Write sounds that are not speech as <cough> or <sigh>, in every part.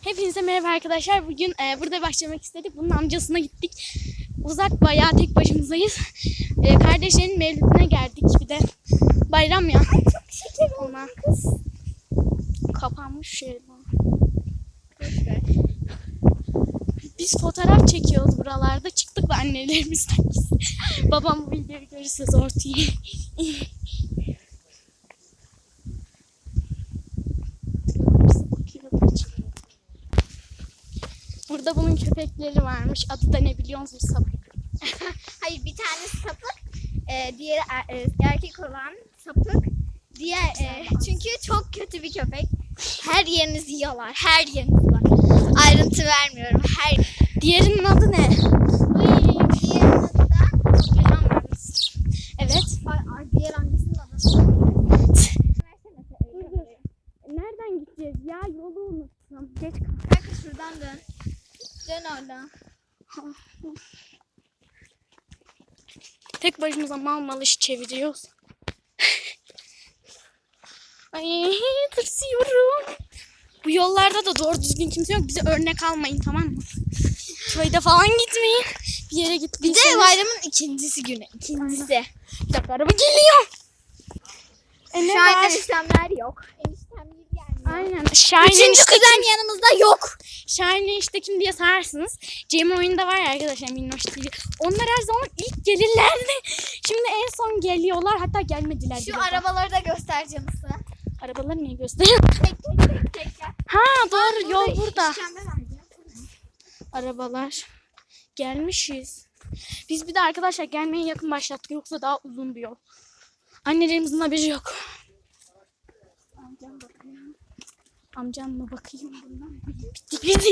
Hepinize merhaba arkadaşlar. Bugün e, burada başlamak istedik. Bunun amcasına gittik. Uzak bayağı tek başımızdayız. E, kardeşlerin mevlidine geldik. Bir de bayram ya. çok şeker Ona. kız. Kapanmış şey. Biz fotoğraf çekiyoruz buralarda. Çıktık ve annelerimizden. Babam bu videoyu görürse zor değil. Burada bunun köpekleri varmış. Adı da ne biliyor musunuz? Sapık. <laughs> Hayır bir tane sapık, e, diğeri er- e, erkek olan sapık. Diğer e, çünkü çok kötü bir köpek. Her yerinizi yiyorlar. Her yeriniz var. Ayrıntı vermiyorum. Her Diğerinin adı ne? diğerinin adı da. Evet. Ay, ay, diğer annesinin adı. Nereden gideceğiz ya? Yolu unuttum. Geç kaldım. Kanka şuradan dön. Dön oradan. Tek başımıza mal mal iş çeviriyoruz. <laughs> Ay tırsıyorum. Bu yollarda da doğru düzgün kimse yok. Bize örnek almayın tamam mı? Köyde falan gitmeyin. Bir yere Bir gittiyseniz. de bayramın ikincisi günü. İkincisi. Bir dakika araba geliyor. E Şu an var? eniştemler yok. Eniştem gibi gelmiyor. Aynen. Şahin Üçüncü kuzen yanımızda yok. Şahin işte kim diye sararsınız. Cem oyunda var ya arkadaşlar Minnoş TV. Onlar her zaman ilk gelirlerdi. Şimdi en son geliyorlar. Hatta gelmediler. Şu bile. arabaları da göstereceğim size. Arabaları niye gösteriyor? Tek tek tek tek. gel. Ha doğru yol burada. Arabalar. Gelmişiz. Biz bir de arkadaşlar gelmeye yakın başlattık. Yoksa daha uzun bir yol. Annelerimizin haberi yok. Amcam Amcamla bakayım bundan. Bitti <laughs> bitti.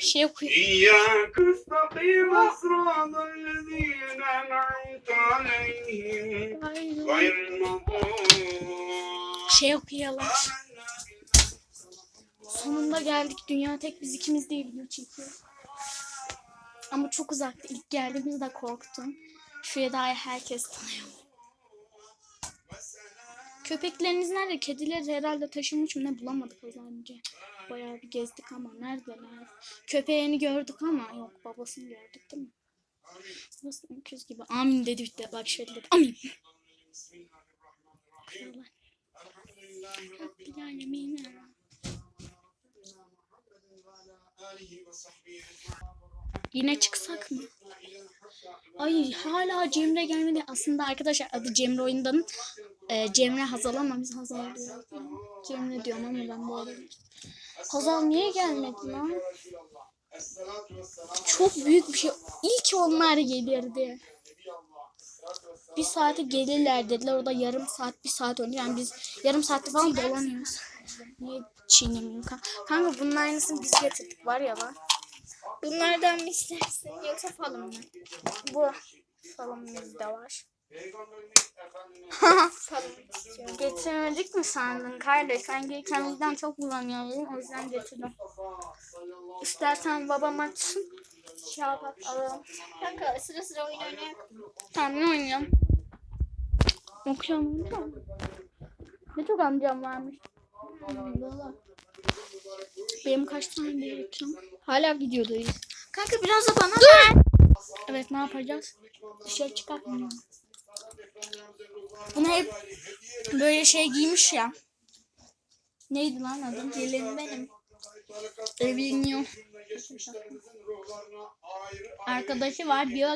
şey okuyayım. Şey okuyalım. Sonunda geldik. Dünya tek biz ikimiz değil video çekiyor. Ama çok uzakta. İlk geldiğimizde korktum. Şu Eda'yı herkes tanıyor. Köpekleriniz nerede? Kedileri herhalde taşımışım. Ne bulamadık az önce. Bayağı bir gezdik ama neredeler? Köpeğini gördük ama yok babasını gördük değil mi? Babası öküz gibi. Amin dedi bitti. Bak şöyle dedi. Amin. Rabbil alemin. Yine çıksak mı? Ay hala Cemre gelmedi. Aslında arkadaşlar adı Cemre oyundanın e, Cemre Hazal ama biz Hazal diyoruz. Cemre diyorum ama ben bu arada. Hazal niye gelmedi lan? Çok büyük bir şey. İlk onlar gelirdi. Bir saate gelirler dediler. O da yarım saat, bir saat önce. Yani biz yarım saatte falan dolanıyoruz. Niye çiğnemiyorum kanka? Kanka bunun aynısını biz getirdik var ya lan. Bunlardan mı istersin yoksa falım mı? Bu salonumuzda var. Falım istiyorum. Getirmedik mi sandın kardeş? Sen gelirken bizden çok kullanıyordun. O yüzden getirdim. İstersen babam açsın. Şey yapar alalım. Kanka sıra sıra oyun oynayalım. Tamam ne oynayalım? Okuyalım? Ne çok amcam varmış. Hmm. Benim kaç tane gerekiyor? Hala videodayız. Kanka biraz da bana ver. Evet ne yapacağız? Dışarı çıkartmıyorum. Bunu hep böyle şey giymiş ya. Neydi lan adı? Gelin benim. Evleniyor. Arkadaşı var ki.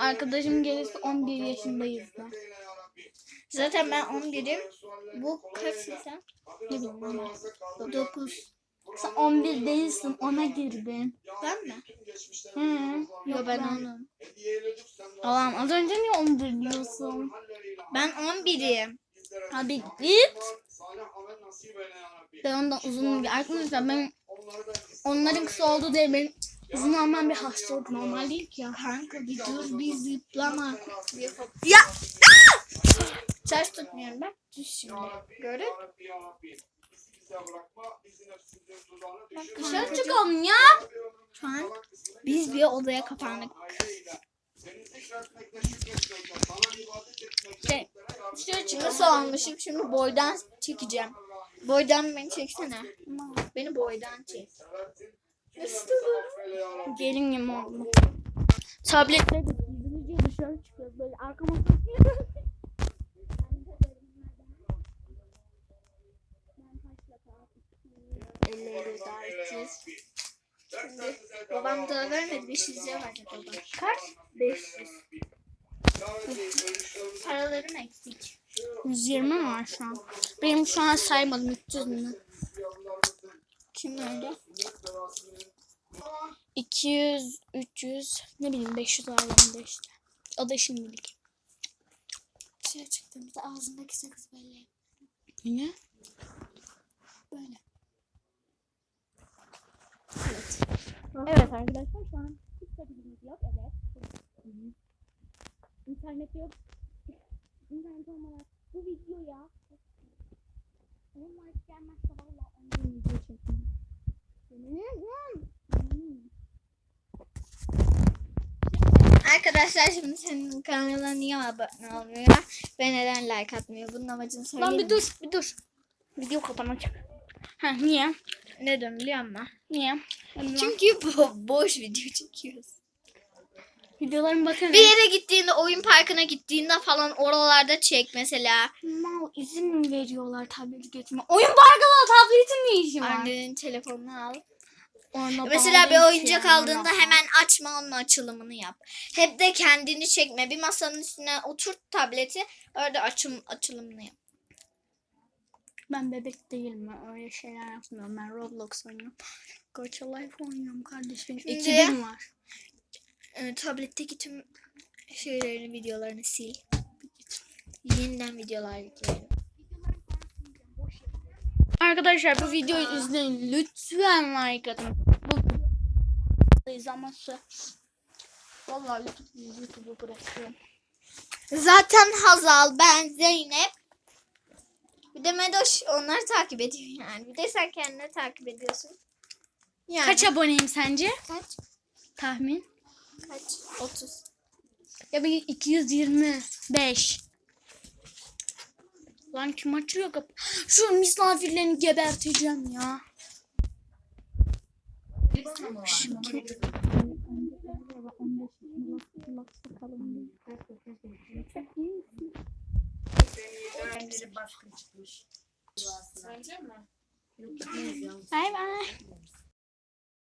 Arkadaşım gelirse 11 yaşındayız da. Zaten ben 11'im. Bu kaçsın sen? Ne bileyim ama. 9. Sen 11 değilsin ona girdin. Ben mi? Hı. Yo ben onun. Allah'ım az önce niye 11 diyorsun? Ben 11'im. Abi git. Ben ondan uzun bir arkadaşlar ben onların kısa olduğu değil benim uzun olmam bir hastalık normal değil ki ya. Kanka bir dur bir zıplama. Ya Ters tutmuyorum ben. Düz şimdi. Görün. dışarı çıkalım ya. Şu an biz bir odaya kapandık. Şey, Şöyle nasıl almışım şimdi boydan çekeceğim. Boydan beni çeksene. Beni boydan çek. Nasıl? gelin gibi oldu. Tabletle de dışarı çıkıyoruz. Böyle arkama bakıyoruz. Elleri davetsiz. Şimdi babam da vermedi. 500 lira verdi baba. Kaç? 500. Paralarım eksik. 120 mi var şu an? Benim şu an saymadım 300 mi? Kim öyle? 200, 300, ne bileyim 500 aralığında işte. O da şimdilik. Dışarı çıktığımızda ağzındaki sakız belli. Yine? Böyle. Evet arkadaşlar şu an hiç sakızımız yok. Evet. İnternet yok. İnternet olmadan bu video ya. Onun like gelmezse valla ondan video çekmem. Arkadaşlar şimdi senin kanalına niye abone olmuyor ve neden like atmıyor? Bunun amacını söyleyeyim Lan bir dur bir dur. Video kapanacak. Ha niye? Neden biliyor musun? Niye? Çünkü bo- boş video çekiyoruz. videolarım bakın. Bir yere gittiğinde, oyun parkına gittiğinde falan oralarda çek mesela. Mal izin mi veriyorlar tableti getirme? Oyun parkında tabletin ne işi var? Annenin telefonunu al. Ona Mesela bir bağlayayım oyuncak ki aldığında hemen açma onun açılımını yap. Hep de kendini çekme. Bir masanın üstüne oturt tableti. Orada açım, açılımını yap. Ben bebek değilim ben öyle şeyler yapmıyorum. Ben Roblox oynuyorum. Gacha Life oynuyorum kardeşim. Şimdi- Ekibim var. Ee, tabletteki tüm şeylerini, videolarını sil. Yeniden videolar yükleyelim. Arkadaşlar bu videoyu izleyin. Lütfen like atın. Bu izlemezse Vallahi YouTube, YouTube'u bırakıyorum. Zaten Hazal, ben, Zeynep. Bir de Medoş onları takip ediyor yani. Bir de sen kendini takip ediyorsun. Yani. Kaç aboneyim sence? Kaç? Tahmin. Kaç? 30. Ya bir 225. Lan kim açıyor kapı? <gasps> Şu misafirlerini geberteceğim ya. Şimdi. Bay bay.